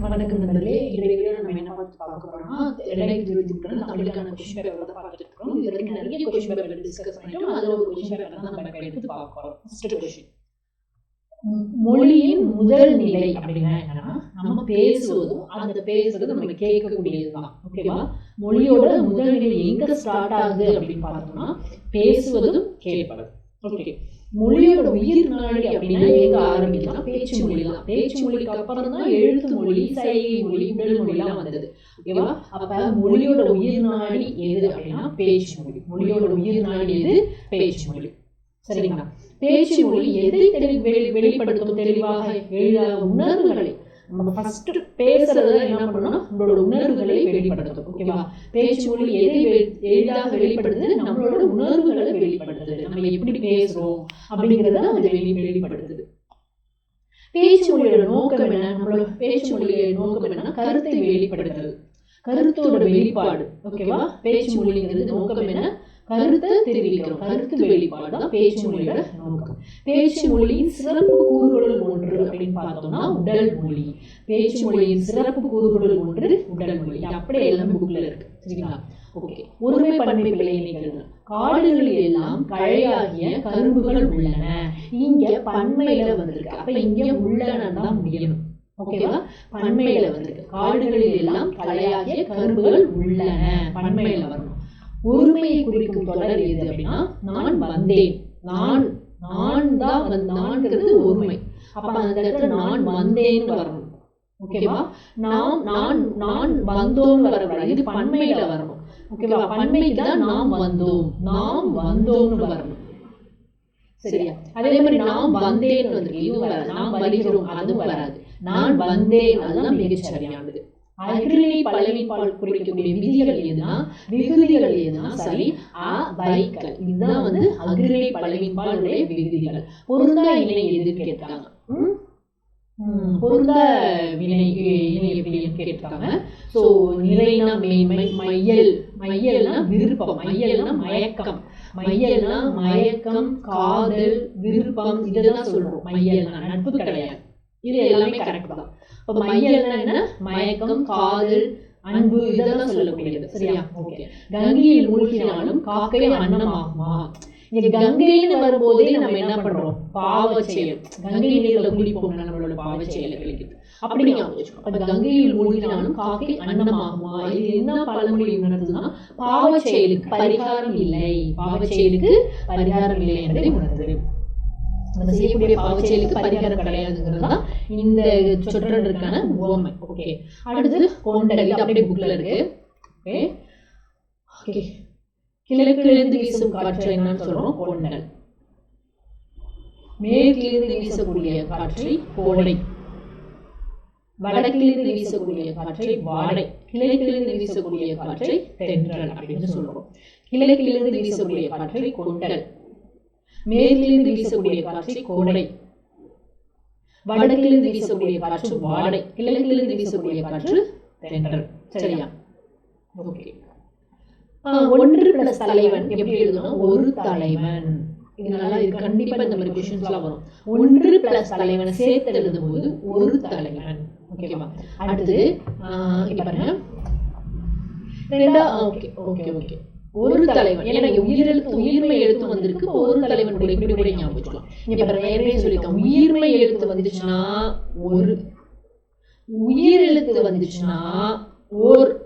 வணக்கம் நண்பர்களே இன்றைய நம்ம என்ன பார்த்து பார்க்க போறோம்னா ரெண்டாயிரத்தி இருபத்தி மூணு தமிழுக்கான கொஸ்டின் பேப்பர் தான் பார்த்துட்டு இருக்கோம். இது வரைக்கும் நிறைய கொஸ்டின் பேப்பர் டிஸ்கஸ் பண்ணிட்டோம். அதுல ஒரு கொஸ்டின் பேப்பர் தான் நம்ம எடுத்து பார்க்க போறோம். ஃபர்ஸ்ட் கொஸ்டின் மொழியின் முதல் நிலை அப்படின்னா என்னன்னா நம்ம பேசுவதும் அந்த பேசுறது நம்ம கேட்கக்கூடியதுதான். ஓகேவா மொழியோட முதல் நிலை எங்க ஸ்டார்ட் ஆகுது அப்படின்னு பார்த்தோம்னா பேசுவதும் கேட்பதும். ஓகே மொழியோட உயிர் நாடி அப்படின்னா எங்க ஆரம்பிக்கலாம் பேச்சு மொழி தான் பேச்சு மொழிக்கு அப்புறம் தான் எழுத்து மொழி சைகை மொழி உடல் மொழிலாம் வந்தது. ஓகேவா? அப்ப மொழியோட உயிர் நாடி எது அப்படின்னா பேச்சு மொழி. மொழியோட உயிர் நாடி எது? பேச்சு மொழி. சரிங்களா? பேச்சு மொழி எதை தெளி வெளி வெளிப்படுத்தும் தெளிவாக? எளிதாக உணர்வுகளை நம்ம ஃபர்ஸ்ட் பேசுறத என்ன பண்ணணும்? நம்மளோட உணர்வுகளை வெளிப்படுத்தும் ஓகேவா? பேச்சு மொழி எதை எளிதாக வெளிப்படுத்துது நம்மளோட உணர்வுகளை வெளிப்படுத்துது. நம்ம எப்படி பேசுறோம் அப்படிங்கிறத அது வெளி வெளிப்படுத்துது. பேச்சு மொழியோட நோக்கம் என்ன? நம்மளோட பேச்சு மொழியோட நோக்கம் என்னன்னா கருத்தை வெளிப்படுத்துறது கருத்தோட வெளிப்பாடு ஓகேவா? பேச்சு மொழிங்கிறது நோக்கம் என்ன? கருத்தை தெரிவிக்கிறோம். கருத்து வெளிப்பாடு தான் பேச்சு மொழியோட நோக்கம். பேச்சு மொழியின் சிறப்பு கூறுகளுள் ஒன்று அப்படின்னு பார்த்தோம்னா உடல் மொழி. பேச்சு மொழியின் சிறப்பு கூறுகளுள் ஒன்று உடல் மொழி. அப்படியே எல்லாம் புக்ல இருக்கு. சரிங்களா? ஓகே ஒருமை பன்மை பிழை நிகழ்வு. காடுகளில் எல்லாம் கழையாகிய கரும்புகள் உள்ளன. இங்க பன்மையில வந்திருக்கு. அப்ப இங்க உள்ளன தான் முடியணும் ஓகேவா பன்மையில வந்திருக்கு. காடுகளில் எல்லாம் பழையாகிய கரும்புகள் உள்ளன. பன்மையில வரணும் ஒருமையை குறிக்கும் தொடர் எது அப்படின்னா நான் வந்தேன். நான் நான் தான் நான்கிறது ஒருமை. அப்ப அந்த இடத்துல நான் வந்தேன்னு வரணும். ஓகேவா? நாம் நான் நான் வந்தோம்னு வரக்கூடாது. இது பண்மையில வரணும். ஓகேவா? பண்மைக்கு தான் நாம் வந்தோம். நாம் வந்தோம்னு வரணும். சரியா? அதே மாதிரி நாம் வந்தேன்னு வந்திருக்கு. இது வராது. நாம் வருகிறோம். அதுவும் வராது. நான் வந்தேன். அதுதான் மிகச் சரியானது அகிரிணை பலவிப்பால் குறிக்கக்கூடிய விதிகள் எதுனா? விகுதிகள் எதுனா? சரி அ வைக்கல் இதுதான் வந்து அகிரிணை பலவின்பாலுடைய விகுதிகள் பொருந்தா இணை எதுன்னு கேட்டாங்க. பொருந்த வினை இணை எப்படின்னு கேட்டாங்க ஸோ நிலைனா மேன்மை மையல். மையல்னா விருப்பம். மையல்னா மயக்கம். மையல்னா மயக்கம் காதல் விருப்பம் இதெல்லாம் சொல்றோம். மையல்னா நட்பு கிடையாது. இது எல்லாமே கரெக்ட் தான். அப்ப மையல்னா என்ன மயக்கம் காதல் அன்பு இதெல்லாம் சொல்லக்கூடியது. சரியா? ஓகே. கங்கையில் மூழ்கினாலும் காக்கை அன்னமாகுமா. இங்க கங்கைன்னு வரும்போதே நம்ம என்ன பண்றோம்? பாவ செயல் கங்கை நீர்ல குளிப்போம் நம்மளோட பாவ செயலை கழிக்குது அப்படி ஞாபகம் வச்சுக்கோ அப்ப கங்கையில் மூழ்கினாலும் காக்கை அன்னமாகுமா? இது என்ன பழமொழி உணர்த்துதுன்னா பாவ செயலுக்கு பரிகாரம் இல்லை. பாவ செயலுக்கு பரிகாரம் இல்லை என்பதை உணர்த்துது. நம்ம செய்யக்கூடிய பாவ செயலுக்கு பரிகாரம் கிடையாதுங்கிறது தான் இந்த சொற்றொடருக்கான உவமை. ஓகே அடுத்தது கொண்டல் இது அப்படியே புக்ல இருக்கு. ஓகே ஓகே கிழக்கிலிருந்து வீசும் காற்று என்னன்னு சொல்றோம் கொண்டல் மேற்கிலிருந்து வீசக்கூடிய காற்றை கோடை. வடக்கிலிருந்து வீசக்கூடிய காற்றை வாடை. கிழக்கிலிருந்து வீசக்கூடிய காற்றை தென்றல் அப்படின்னு சொல்றோம். கிழக்கிலிருந்து வீசக்கூடிய காற்றை கொண்டல். மேற்கிலிருந்து வீசக்கூடிய காற்று கோடை. வடக்கிலிருந்து வீசக்கூடிய காற்று வாடை. கிழக்கிலிருந்து வீசக்கூடிய காற்று தென்றல். சரியா? ஓகே. ஒன்று பிளஸ் தலைவன். எப்படி எழுதணும்? ஒரு தலைவன். இதனால இது கண்டிப்பா இந்த மாதிரி கொஸ்டின்ஸ்லாம் வரும். ஒன்று பிளஸ் தலைவனை சேர்த்து எழுதும் போது ஒரு தலைவன். ஓகேவா? அடுத்து ஆஹ் இப்ப பாருங்க. ரெண்டா ஓகே ஓகே ஓகே. ஒரு தலைவன். ஏன்னா உயிரெழுத்து உயிர்மை எழுத்து வந்திருக்கு. ஒரு தலைவன் கூட இப்படி கூட ஞாபகம் வச்சுக்கலாம். இங்க ஏற்கனவே சொல்லியிருக்கேன். உயிர்மை எழுத்து வந்துச்சுன்னா ஒரு. உயிர் எழுத்து வந்துச்சுன்னா ஓர்.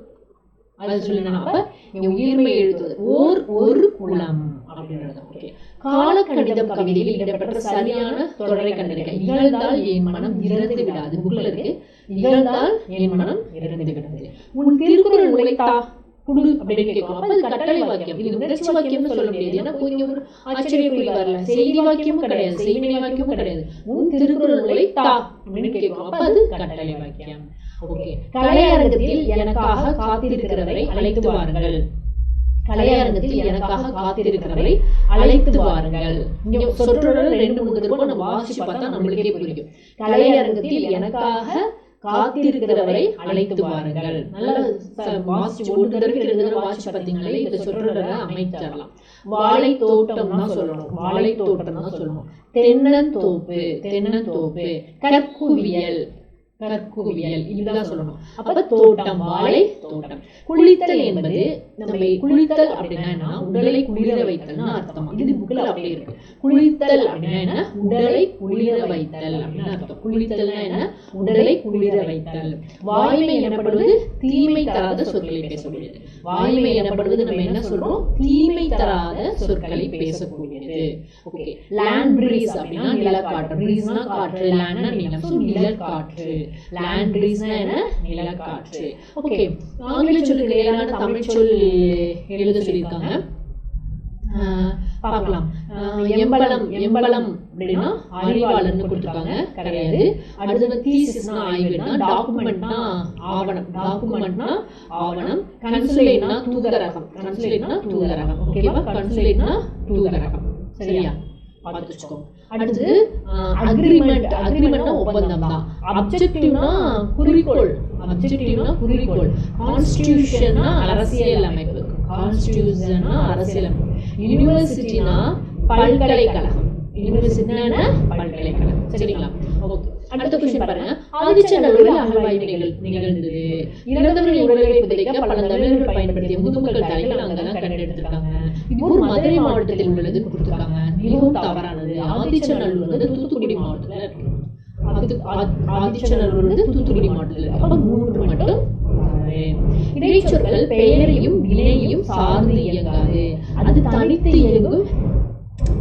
அது சொல்லணும் அப்ப. இங்க உயிர்மை எழுத்து ஓர் ஒரு குளம் அப்படின்றது ஓகே. காலக்கணிதம் கவிதையில் இடம்பெற்ற சரியான தொடரை கண்டறிக. இகழ்ந்தால் என் மனம் இறந்து விடாது. புக்ல இருக்கு. இகழ்ந்தால் என் மனம் இறந்து விடாது. உன் திருக்குறள் உழைத்தா குடு அப்படின்னு கேட்கும் அப்ப அது கட்டளை வாக்கியம். இது உணர்ச்சி வாக்கியம்னு சொல்ல முடியாது. ஏன்னா இங்க ஒரு ஆச்சரிய வரல செய்தி வாக்கியமும் கிடையாது. செய்வினை வாக்கியமும் கிடையாது. உன் திருக்குறளை தா அப்படின்னு கேட்கும் அப்ப அது கட்டளை வாக்கியம். ஓகே. கலையரங்கத்தில் எனக்காக காத்திருக்கிறவரை அழைத்து வாருங்கள். கலையரங்கத்தில் எனக்காக காத்திருக்கிறவரை அழைத்து வாருங்கள். இங்க சொற்றொடர் ரெண்டு மூணு தடவை நம்ம வாசிச்சு பார்த்தா நம்மளுக்கே புரியும். கலையரங்கத்தில் எனக்காக காத்திருக்கிறவரை அழைத்து வாருங்கள். நல்லா வாசிச்சு ஒரு தடவை ரெண்டு தடவை வாசிச்சு பார்த்தீங்களே இந்த சொற்றொடரை அமைச்சிடலாம் வாழை தோட்டம் தான் சொல்லணும். வாழை தோட்டம் தான் சொல்லணும். தென்னந்தோப்பு. தென்னந்தோப்பு. கற்குவியல். கற்குவியல். இதுதான் சொல்லணும். அப்ப தோட்டம் வாழை தோட்டம். குளித்தல் என்பது நம்ம குளித்தல் அப்படின்னா உடலை குளிர வைத்தல்னு அர்த்தம். இது புக்ல அப்படியே இருக்கு. குளித்தல் அப்படின்னா என்ன? உடலை குளிர வைத்தல் அப்படின்னு அர்த்தம். குளித்தல்னா என்ன? உடலை குளிர வைத்தல். வாய்மை எனப்படுவது தீமை தராத சொற்களை பேசக்கூடியது. வாய்மை எனப்படுவது நம்ம என்ன சொல்றோம்? தீமை தராத சொற்களை பேசக்கூடியது. ஓகே. லேண்ட் பிரீஸ் அப்படின்னா நிலக்காற்று. பிரீஸ்னா காற்று லேண்ட்னா நிலம். ஸோ நிலக்காற்று. லேண்ட் பிரீஸ்னா என்ன நிலக்காற்று. ஓகே ஆங்கில சொல்லுக்கு நிலையான தமிழ் சொல் எழுத சொல்லியிருக்காங்க. பார்க்கலாம். ஆஹ் எம்பளம் எம்பளம் அப்படின்னா அறிவாளர்னு கொடுத்துருக்காங்க. கிடையாது. அடுத்தது தீசிஸ்னா ஆய்வுனா டாக்குமெண்ட்னா ஆவணம். டாக்குமெண்ட்னா ஆவணம். கன்சுலேட்னா தூதரகம். கன்சுலேட்னா தூதரகம். ஓகேவா கன்சுலேட்னா தூதரகம். சரியா? பார்த்து வச்சுக்கோங்க. அடுத்து அக்ரிமெண்ட் அக்ரிமெண்ட்னா ஒப்பந்தம் தான். அப்ஜெக்டிவ்னா குறிக்கோள். அப்ஜெக்டிவ்னா குறிக்கோள். கான்ஸ்டியூஷன்னா அரசியல் அமைப்பு கான்ஸ்டியூஷன்னா அரசியல் அமைப்பு யூனிவர்சிட்டினா பல்கலைக்கழகம். யூனிவர்சிட்டினா பல்கலைக்கழகம். சரிங்களா? ஓகே அடுத்த கொஸ்டின் பாருங்க. ஆதிச்சநல்லூரில் அகழ்வாய்வு நிகழ் நிகழ்ந்தது. இறந்தவர்களின் உடல்களை புதைக்க பல தமிழர்கள் பயன்படுத்திய முதுமக்கள் தலைகள் அங்கதான் கண்டெடுத்திருக்காங்க. ஒரு மதுரை மாவட்டத்தில் உள்ளது கொடுத்திருக்காங்க. மிகவும் தவறானது. ஆதிச்சநல்லூர் வந்து தூத்துக்குடி மாவட்டத்துல. அது ஆ- ஆதிச்சநல்லூர் வந்து தூத்துக்குடி மாவட்டத்தில். இருக்கு அப்ப மூன்று மட்டும் தவறு. இடைச்சொற்கள் பெயரையும் வினையையும் சார்ந்து இயங்காது. அது தனித்து இயங்கும்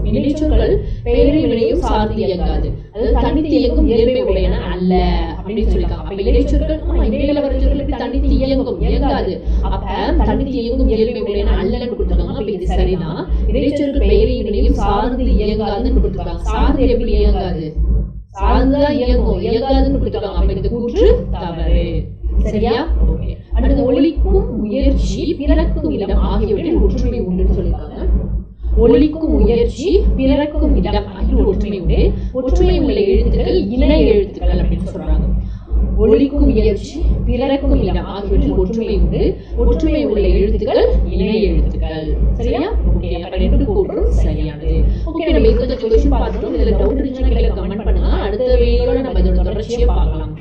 இடைச்சொற்கள் பெயரையும் வினையும் சார்ந்து இயங்காது. அதாவது தனித்து இயங்கும் இயல்பை உடையன அல்ல அப்படின்னு சொல்லியிருக்காங்க. அப்ப இடைச்சொற்கள் ஆமா இடையில வர சொற்கள் தனித்து இயங்கும் இயங்காது. அப்ப தனித்து இயங்கும் இயல்பை உடையன அல்லன்னு கொடுத்துருக்காங்க. அப்ப இது சரிதான். இடைச்சொற்கள் பெயரையும் வினையும் சார்ந்து இயங்காதுன்னு கொடுத்துருக்காங்க. சார்ந்து எப்படி இயங்காது? சார்ந்துதான் இயங்கும் இயங்காதுன்னு கொடுத்துருக்காங்க. அப்ப இந்த கூற்று தவறு. சரியா? அடுத்து ஒலிக்கும் முயற்சி பிறக்கும் இடம் ஆகியவற்றில் ஒற்றுமை உண்டுன்னு சொல்லியிருக்காங்க. ஒலிக்கும் முயற்சி பிறக்கும் இடம். ஆகிய ஒற்றுமை உண்டு. ஒற்றுமை உள்ள எழுத்துக்கள் இணை எழுத்துக்கள் அப்படின்னு சொல்றாங்க. ஒலிக்கும் முயற்சி பிறக்கும் இடம். ஆகியவற்றில் ஒற்றுமை உண்டு. ஒற்றுமை உள்ள எழுத்துக்கள் இணை எழுத்துக்கள். சரியா? ஓகே அப்ப ரெண்டு சரியானது. ஓகே நம்ம இந்த கொஸ்டின் பார்த்துட்டோம். இதுல டவுட் இருந்துச்சுன்னா கமெண்ட் பண்ணுங்க அடுத்த வீடியோல நம்ம இதோட தொடர்ச்சியை பார்க்கலாம்.